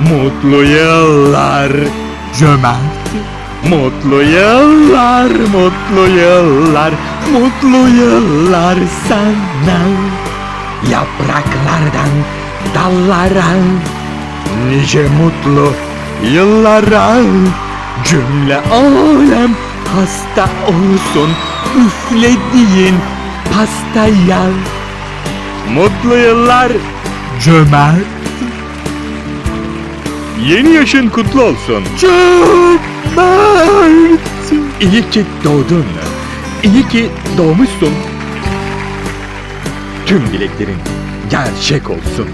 Mutlu yıllar Cömert. Mutlu yıllar, mutlu yıllar, mutlu yıllar sana. Yapraklardan dallara, nice mutlu yıllara. Cümle alem hasta olsun, üflediğin pastaya. Mutlu yıllar, Cömert. Yeni yaşın kutlu olsun. Cömert. İyi ki doğdun. İyi ki doğmuşsun. Tüm dileklerin gerçek olsun.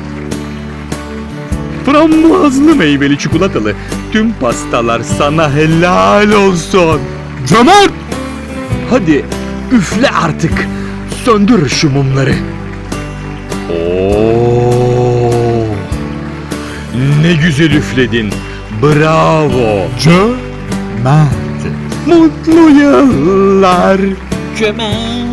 Frambuazlı meyveli çikolatalı tüm pastalar sana helal olsun. Cömert. Hadi üfle artık. Söndür şu mumları. Oo! Ne güzel üfledin. Bravo. Cömert. Mutlu yıllar. Cömert.